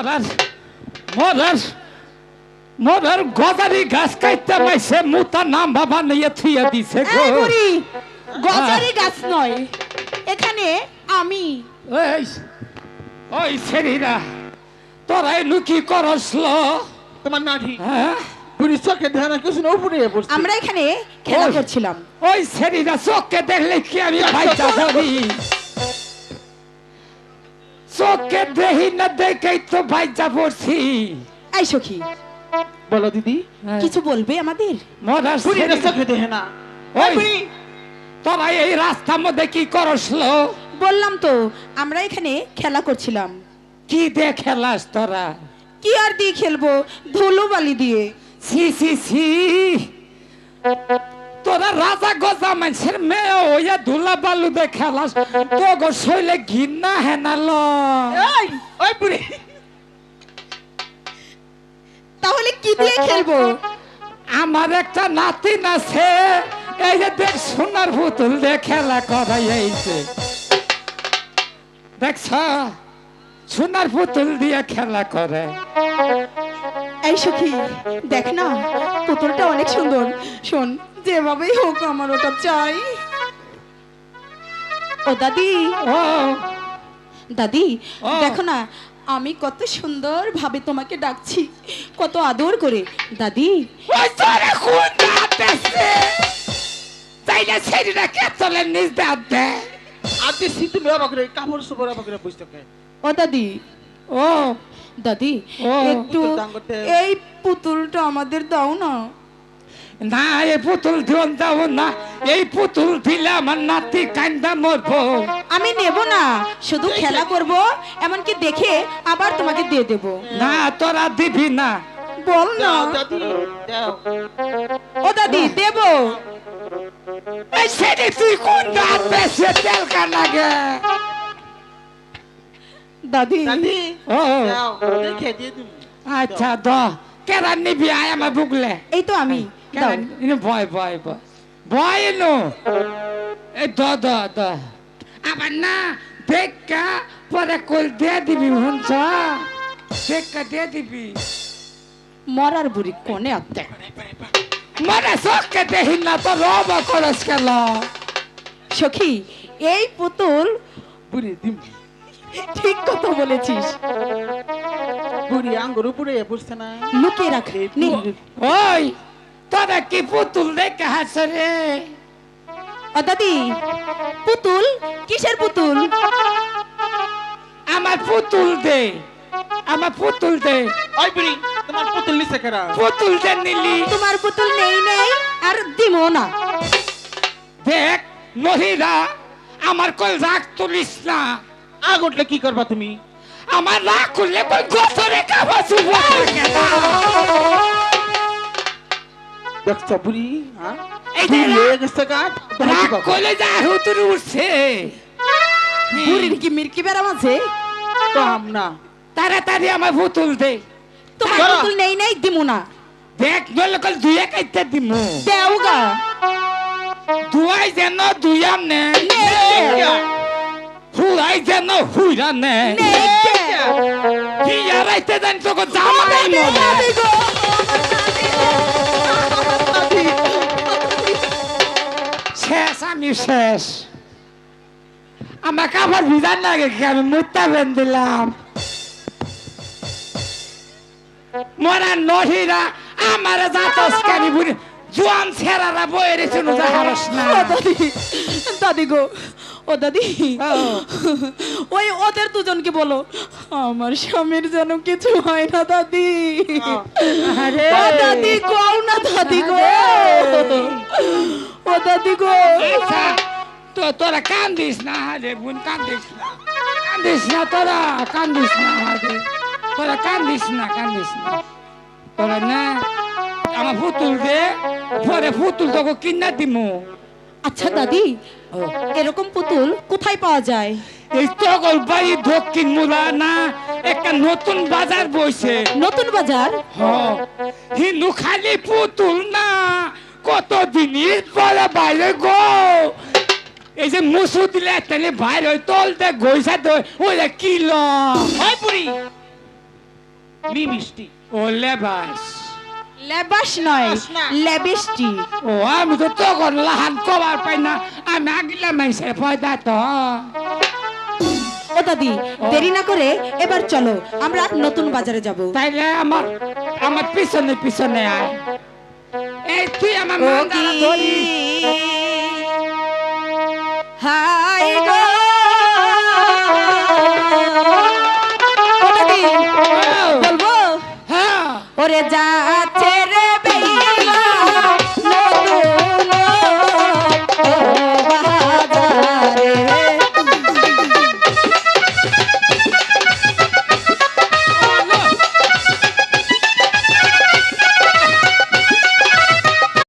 মরার মরার মরার গদারি গাছ কাইতে পাইছে মুতা নাম বাবা নিয়ে থুইয়া দিছে গো। গজারি গাছ নয় এখানে আমি। ওই ওই ছেড়িরা তোরা এনু কি করসল তোমার নাঠি। হ্যাঁ? বুড়ি চোখে ধ্যান কিছু না উপরে পড়ছে। আমরা এখানে খেলা ওই। করছিলাম। ওই ছেড়িরা চোখকে দেখলে কি আমি ভাইটা ধরি চোখকে দেখি না দেখেই তো ভাইজা পড়ছি। এই সখী বলো দিদি। কিছু বলবে আমাদের? মরার চোখে দেখে না। ওই তোরা এই রাস্তার মধ্যে কি করসল? বললাম তো আমরা এখানে খেলা করছিলাম। কি দিয়ে খেলাস তোরা? কি আর দিয়ে খেলব? ধুলো বালি দিয়ে। সি সি সি তোরা রাজা গজা মানুষের মেয়ে ওইয়া ধুলা বালু খেলাস তো গো শৈলে ঘিন্না হেনাল। ওই বুড়ি। তাহলে কি দিয়ে খেলব? আমার একটা নাতিন আছে এই যে দেখ সোনার পুতুল দিয়ে খেলা করাই এইছে দেখছ? সোনার পুতুল দিয়ে খেলা করে। এই সখী দেখ না পুতুলটা অনেক সুন্দর। শোন যেভাবেই হোক আমার ওটা চাই। ও দাদি ও। দাদি দেখো না আমি কত সুন্দর ভাবে তোমাকে ডাকছি কত আদর করে। দাদি। ও দাদি। ও। দাদি একটু। এই পুতুলটা আমাদের দাও না। না এই পুতুল দাও না এই পুতুল দিলে আমার নাতি কান্দা মরবো। আমি নেব না শুধু খেলা করব এমনকি দেখে আবার তোমাকে দিয়ে দেব। না তোরা দিবি না। বল না। দাদি দাও। ও দাদি দেব। এই সেটি তুই কোন দাঁত বেশি তেল কার লাগে দাদি। দাদি ও। দাও দেখে দিয়ে তুমি আচ্ছা দ কেরা নিবি? আয় আমার বুকলে। এই তো আমি। ভয় ভয় ভয়। ভয় নো এই দ দ দ। আবার না দেখা পরে কল দিয়ে দিবি শুনছ? দেখা দিয়ে দিবি। মরার বুড়ি কোনে আত্মা? মানে দেখি না তো রব করস কেন? সখী এই পুতুল বুড়ি দিম। ঠিক কথা বলেছিস। বুড়ি আঙ্গুর উপরে বসছে না। লুকিয়ে রাখ নে। ওই তোরা কি পুতুল দেখে হাস রে? ও দাদি পুতুল? কিসের পুতুল? আমার পুতুল দে আমার পুতুল দে। ওই বুড়ি তোমার পুতুল নিছে কেরা? পুতুল দে নিলি। তোমার পুতুল নেই নেই আর দিমো না। দেখ মহিলা আমার কল রাগ তুলিস না। আগ উঠলে কি করবা তুমি? আমার রাগ করলে বল গোসরে কাবা শুভ দেখছ বুড়ি হ্যাঁ হয়ে গেছে যা হুতুর উঠছে বুড়ির কি মির্কি বেড়াম আছে কাম না তাড়াতাড়ি আমার পুতুল দে তোমার। নেই নেই দিমো না দেখ বলে কল দুয়ে কাইতে দিমু দেও গা দুয়াই যেন দুয়াম নে যেন হুইরা জানি তোকে জামা দেই মনে গো, শেষ। আমি শেষ আমাকে আবার বিধান লাগে কি আমি মুত্তা বেন দিলাম? মরা নহিরা আমার জাতস কানি বুড়ি জোয়ান ছেড়ারা বয়ে যা হারস না। ও দাদি গো ও দাদি। ও। ওই ওদের দুজনকে বলো আমার স্বামীর যেন কিছু হয় না দাদি। আরে। ও দাদি কও না দাদি গো। ও দাদি গো। আচ্ছা তো তোরা কান্দিস না রে বোন কান্দিস না। কান্দিস না তোরা কান্দিস না রে তোরা কান্দিস না কান্দিস না। তোরা না আমার পুতুল দে পরে পুতুল তোকে কিনা দিমু। আচ্ছা দাদি এরকম পুতুল কোথায় পাওয়া যায়? এই তগল বাড়ি দক্ষিণ মুরা না একটা নতুন বাজার বইছে। নতুন বাজার? হ হিন্দু খালি পুতুল না কত জিনিস পরে বাইরে গো। এই যে মুসু দিলে তাহলে বাইরে ওই তল দে গইসা দে ওই কিলো ওই বুড়ি। লিপস্টিক ও লেবাস। লেবাস নয়। লেবিস্টিক ও আমি তো তখন লাহান কবার পাই না আমি আগিলা পয়দা তো। ও দাদি দেরি না করে এবার চলো আমরা নতুন বাজারে যাব। তাইলে আমার আমার পিছনে পিছনে আয়। তুই আমার মা দ্বারা ধরি হাই গো। হ্যাঁ। হ্যাঁ। ওরে যা।